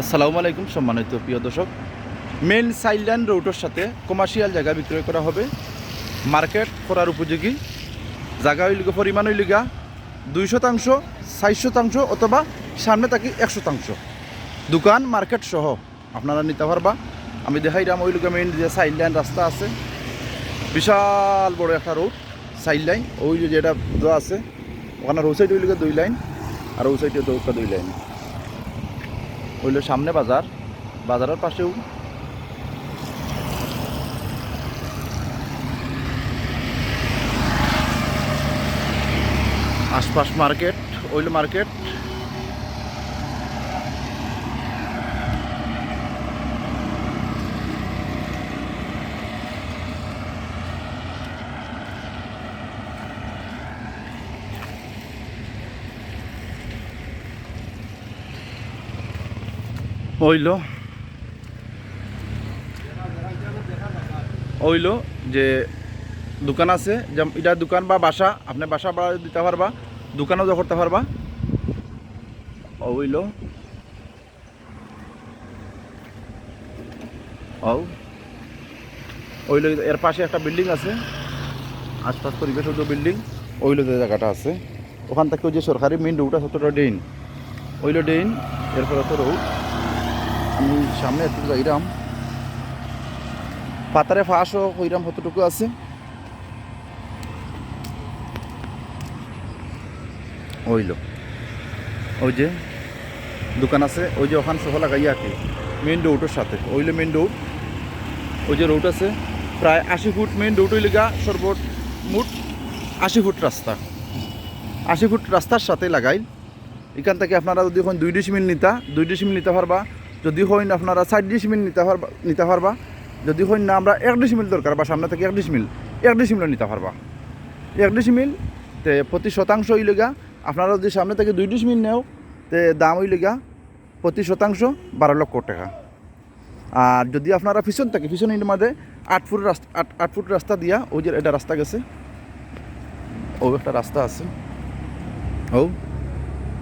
আসসালামু আলাইকুম সম্মানিত প্রিয় দর্শক। মেন সাইল্যান রোডের সাথে কমার্শিয়াল জায়গা বিক্রয় করা হবে। মার্কেট করার উপযোগী। জায়গা হইল গিয়া, পরিমাণ হইল গা দুই শতাংশ ষাট শতাংশ অথবা সামনে থাকি এক শতাংশ। দোকান মার্কেট সহ আপনারা নিতে পারবা। আমি দেখাইলাম ওই লোক মেন যে সাইড লাইন রাস্তা আছে। বিশাল বড় একটা রোড সাইড লাইন ওই যে যেটা দেওয়া আছে ওখানে রোড সাইড হইল গিয়া দুই লাইন আর ওই সাইডে দুই লাইন হইল সামনে বাজার। বাজারের পাশেও আশপাশ মার্কেট ওইল মার্কেট। হইল হইল যে দোকান আছে এটা দোকান বা বাসা, আপনি বাসা ভাড়া দিতে পারবা, দোকানও যা করতে পারবা। হইল। ও ওইল এর পাশে একটা বিল্ডিং আছে, আশপাশ পরিবেশ বিল্ডিং ওইল যে জায়গাটা আছে। ওখান থেকে যে সরকারি মেইন রোড আছে ডেইন। ওইল ডেইন, এরপরে তো রোড। আমি সামনে একটু যাইরাম। পাতারে ফাঁসও কইরাম কতটুকু আছে। ওইল। ওই যে দোকান আছে, ওই যে ওখান সহ লাগাই কি মেন রোডের সাথে। ওইল মেন রোড ওই যে রোড আছে, প্রায় আশি ফুট মেন রোড হইলে গা সর্বট মুট আশি ফুট রাস্তা। আশি ফুট রাস্তার সাথে লাগাই এখান থেকে আপনারা যদি এখন দুই ডিসমিল নিতা, দুই ডিসমিল নিতে পারবা। যদি হইন আপনারা চার ডিসমিল নিতে পারবা নিতে পারবা। যদি হইন না, আমরা এক ডিসমিল দরকার বা সামনে থেকে এক ডিসমিল এক ডিসমিল নিতে পারবা। এক ডিসমিল তে প্রতি শতাংশ হইলেগা আপনারা যদি সামনে থেকে দুই ডিসমিল নেও, তে দাম হইলেগা প্রতি শতাংশ বারো লক্ষ টাকা। আর যদি আপনারা পিছন থাকে পিছনের মধ্যে আট ফুট রাস্তা আট আট ফুট রাস্তা দিয়া, ওই যে এটা রাস্তা গেছে। ও একটা রাস্তা আছে। ও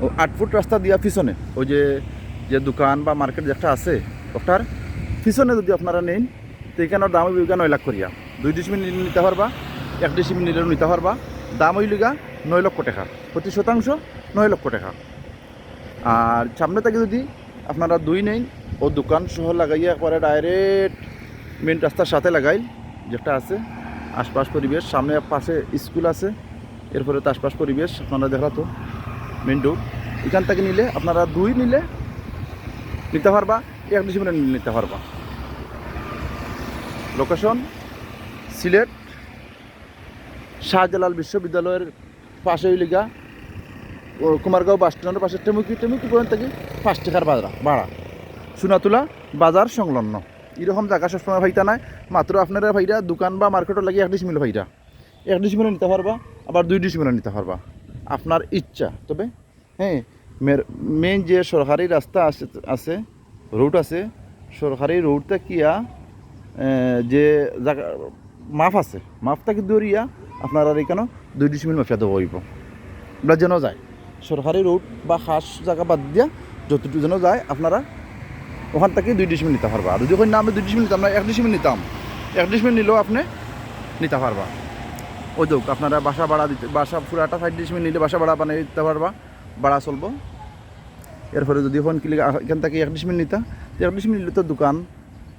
ও আট ফুট রাস্তা দিয়া পিছনে, ওই যে যে দোকান বা মার্কেট যেটা আছে ওটার পিছনে যদি আপনারা নেন, তো এখানের দাম হইবে নয় লাখ করিয়া। দুই ডিসমিল নিতে পারবা, এক ডিসমিল নিতে পারবা। দাম হইলিগা নয় লক্ষ টাকা, প্রতি শতাংশ নয় লক্ষ টাকা। আর সামনে থেকে যদি আপনারা দুই নেন, ও দোকান সহ লাগাইয়া একবারে ডাইরেক্ট মেন রাস্তার সাথে লাগাই, যেটা আছে, আশপাশ পরিবেশ, সামনে পাশে স্কুল আছে, এরপরে তো আশপাশ পরিবেশ, আপনারা দেখা তো মেন রোড এখান থেকে নিলে, আপনারা দুই নিলে নিতে পারবা, এক ডিসিমিলে নিতে পারবা। লোকেশন সিলেট, শাহজালাল বিশ্ববিদ্যালয়ের পাশে লিগা। কুমারগাঁও বাস স্ট্যান্ডের পাশে টেমুকি টেমুকি পর্যন্ত থেকে, পাঁচ টাকার বাজার, ভাড়া। সোনাতুলা বাজার সংলগ্ন। এরকম জায়গা সবসময় ভাইটা নাই, মাত্র আপনারা ভাইরা দোকান বা মার্কেটও লাগে এক ডিসমিল ভাইরা। এক ডিসমিলে নিতে পারবা, আবার দুই ডিসমিলে নিতে পারবা। আপনার ইচ্ছা, তবে হ্যাঁ মেন যে সরকারি রাস্তা আছে আছে রুট আছে, সরকারি রুটটা কিয়া যে জায়গা মাফ আছে। মাফটা কি দৌড়িয়া আপনার আর এখানে দুই ডিসমিল মাফিয়া দেবো হইব। এগুলো যেন যায় সরকারি রুট বা খাস জায়গা বাদ দিয়া যতটুকু যেন যায়, আপনারা ওখান থেকে দুই ডিসমিল নিতে পারবা। আর যদি ওখানে না আমি দুই ডিসমিল নিতাম না, এক ডিসমিল নিতাম। এক ডিসমিল নিলেও আপনি নিতে পারবা। ওই যোগ আপনারা বাসা ভাড়া দিতে বাসা পুরাটা ফাইভ ডিসমিল নিলে বাসা ভাড়া বানিয়ে দিতে পারবা। ভাড়া চলবো। এরপরে যদি ফোন কি লাগে, এখান থেকে এক ডিসমিল নিতা। তো এক ডিসমিল নিলে তো দোকান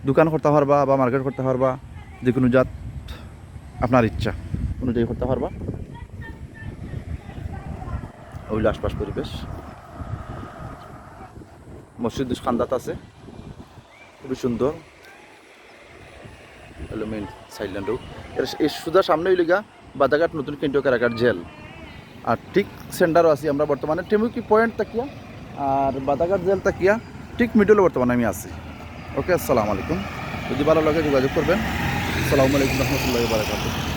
দোকান করতে পারবা বা মার্কেট করতে পারবা যে কোনো জাত আপনার ইচ্ছা অনুযায়ী করতে পারবা। ওইগুলো আশপাশ পরিবেশ। মসজিদ খান্দাত আছে। খুবই সুন্দর। হলো মেন সাইডল্যান্ড এর এই সুদা সামনে হইলিগা বাদাঘাট নতুন কেন্দ্রীয় কারাগার জেল। আর ঠিক সেন্টারও আছি আমরা বর্তমানে। টেমুকি পয়েন্ট তাকিয়া আর বাদাঘাট জেল তাকিয়া ঠিক মিডলে বর্তমানে আমি আছি। ওকে আসসালামু আলাইকুম। যদি ভালো লাগে যোগাযোগ করবেন। আসসালামু আলাইকুম রহমতুল্লাহ বারাকাতুহ।